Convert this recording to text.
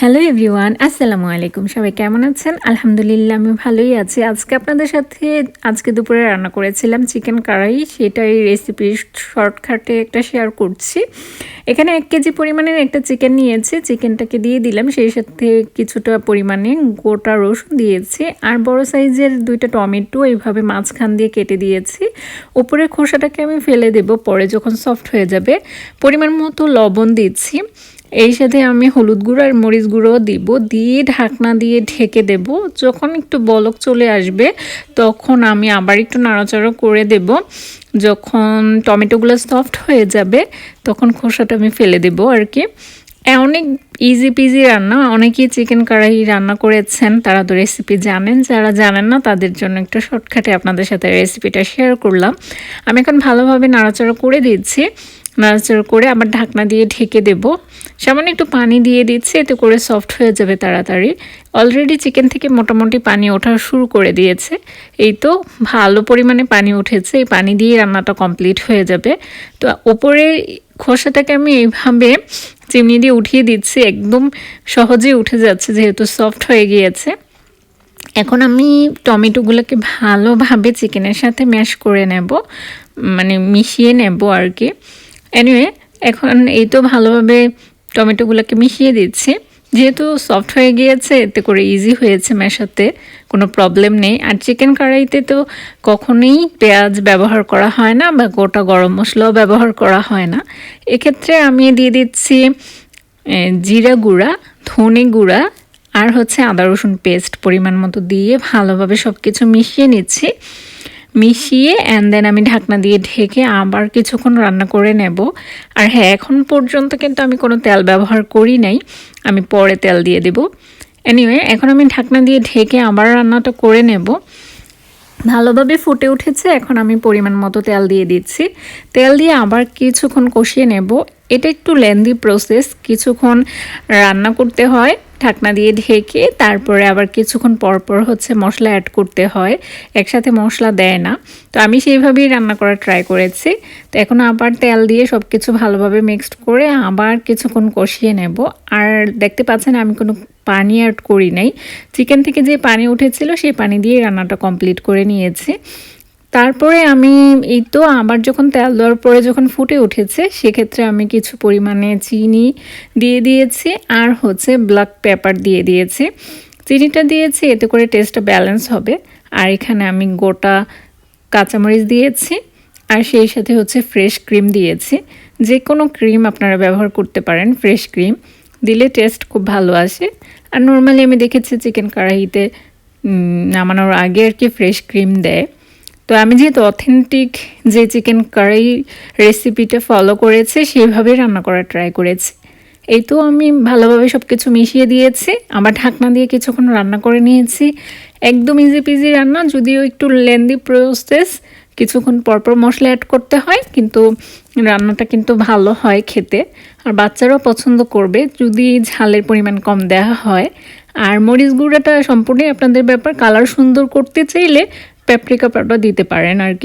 Hello everyone, আসসালামু আলাইকুম। সবাই কেমন আছেন? আলহামদুলিল্লাহ আমি ভালোই আছি। আজকে আপনাদের সাথে আজকে দুপুরে রান্না করেছিলাম চিকেন কারাই সেটাই রেসিপি শর্টকাটে একটা শেয়ার করছি। এখানে এক কেজি পরিমাণের একটা চিকেন নিয়েছি। চিকেনটাকে দিয়ে দিলাম। সেই সাথে কিছুটা পরিমাণে গোটা রসুন দিয়েছি। আর বড় সাইজের দুইটা টমেটো এইভাবে মাঝখান দিয়ে কেটে দিয়েছি। উপরের খোসাটাকে আমি ফেলে দেব। পরে যখন সফট হয়ে যাবে, পরিমাণ মতো লবণ দিচ্ছি। এই সাথে আমি হলুদ গুঁড়ো আর মরিচ গুঁড়ো দিব। দিয়ে ঢাকনা দিয়ে ঢেকে দেব। যখন একটু বলক চলে আসবে, তখন আমি আবার একটু নাড়াচাড়া করে দেব। যখন টমেটোগুলো সফট হয়ে যাবে, তখন খোসাটা আমি ফেলে দেব আর কি। অনেক ইজি পিজি রান্না। অনেকেই চিকেন কড়াই রান্না করেছেন। তারা তো রেসিপি জানেন। যারা জানেন না, তাদের জন্য একটু শর্টকাটে আপনাদের সাথে রেসিপিটা শেয়ার করলাম। আমি এখন ভালোভাবে নাড়াচাড়া করে দিচ্ছি। নাড়াচাড়া করে আবার ঢাকনা দিয়ে ঢেকে দেব। সামান্য একটু পানি দিয়ে দিচ্ছি, এতে করে সফট হয়ে যাবে তাড়াতাড়ি। অলরেডি চিকেন থেকে মোটামুটি পানি ওঠা শুরু করে দিয়েছে। এই তো ভালো পরিমাণে পানি উঠেছে, এই পানি দিয়ে রান্নাটা কমপ্লিট হয়ে যাবে। তো ওপরে খোসাটাকে আমি এইভাবে চিমনি দিয়ে উঠিয়ে দিচ্ছি, একদম সহজেই উঠে যাচ্ছে যেহেতু সফট হয়ে গিয়েছে। এখন আমি টমেটোগুলোকে ভালোভাবে চিকেনের সাথে ম্যাশ করে নেব মানে মিশিয়ে নেব আর কি। এনিওয়ে এখন এই তো ভালোভাবে টমেটোগুলোকে মিশিয়ে দিচ্ছি। যেহেতু সফট হয়ে গিয়েছে, এতে করে ইজি হয়েছে মেশাতে, কোনো প্রবলেম নেই। আর চিকেন কড়াইতে তো কখনোই পেঁয়াজ ব্যবহার করা হয় না বা গোটা গরম মশলাও ব্যবহার করা হয় না। এক্ষেত্রে আমি দিয়ে দিচ্ছি জিরা গুঁড়া, ধনে গুঁড়া আর হচ্ছে আদা রসুন পেস্ট পরিমাণ মতো দিয়ে ভালোভাবে সব কিছু মিশিয়ে নিচ্ছি। মিশিয়ে অ্যান্ড দেন আমি ঢাকনা দিয়ে ঢেকে আবার কিছুক্ষণ রান্না করে নেব। আর হ্যাঁ এখন পর্যন্ত কিন্তু আমি কোনো তেল ব্যবহার করি নাই। আমি পরে তেল দিয়ে দেব। এনিওয়ে এখন আমি ঢাকনা দিয়ে ঢেকে আবার রান্নাটা করে নেব। ভালোভাবে ফুটে উঠেছে, এখন আমি পরিমাণ মতো তেল দিয়ে দিচ্ছি। তেল দিয়ে আবার কিছুক্ষণ কষিয়ে নেব। এটা একটু লেন্দি প্রসেস কিছুক্ষণ রান্না করতে হয়। ঢাকনা দিয়ে ঢেকে তারপরে আবার কিছুক্ষণ পরপর হচ্ছে মশলা অ্যাড করতে হয়। একসাথে মশলা দেয় না। তো আমি সেইভাবেই রান্না করার ট্রাই করেছি। তো এখন আবার তেল দিয়ে সব কিছু ভালোভাবে মিক্সড করে আবার কিছুক্ষণ কষিয়ে নেব। আর দেখতে পাচ্ছেন আমি কোনো পানি অ্যাড করি নাই। চিকেন থেকে যে পানি উঠেছিল সেই পানি দিয়ে রান্নাটা কমপ্লিট করে নিয়েছি। তারপরে আমি এই তো আবার যখন তেল দেওয়ার পরে যখন ফুটে উঠেছে, সেক্ষেত্রে আমি কিছু পরিমাণে চিনি দিয়ে দিয়েছি আর হচ্ছে ব্ল্যাক পেপার দিয়ে দিয়েছি। চিনিটা দিয়েছি, এতে করে টেস্টটা ব্যালেন্স হবে। আর এখানে আমি গোটা কাঁচামরিচ দিয়েছি আর সেই সাথে হচ্ছে ফ্রেশ ক্রিম দিয়েছি। যে কোনো ক্রিম আপনারা ব্যবহার করতে পারেন ফ্রেশ ক্রিম দিলে টেস্ট খুব ভালো আসে। আর নর্মালি আমি দেখেছি চিকেন কড়াইতে নামানোর আগে আর কি ফ্রেশ ক্রিম দেয়। তো আমি যেহেতু অথেন্টিক যে চিকেন কারি রেসিপিটা ফলো করেছি, সেইভাবেই রান্না করার ট্রাই করেছি। এই তো আমি ভালোভাবে সব কিছু মিশিয়ে দিয়েছি, আমার ঢাকনা দিয়ে কিছুক্ষণ রান্না করে নিয়েছি। একদম ইজি পিজি রান্না, যদিও একটু লেন্দি প্রসেস কিছুক্ষণ পরপর মশলা অ্যাড করতে হয়, কিন্তু রান্নাটা কিন্তু ভালো হয় খেতে। আর বাচ্চারাও পছন্দ করবে, যদি ঝালের পরিমাণ কম দেওয়া হয়। আর মরিচ গুঁড়াটা সম্পূর্ণই আপনাদের ব্যাপার কালার সুন্দর করতে চাইলে প্যাপ্রিকা পাউডার দিতে পারেন আর কি।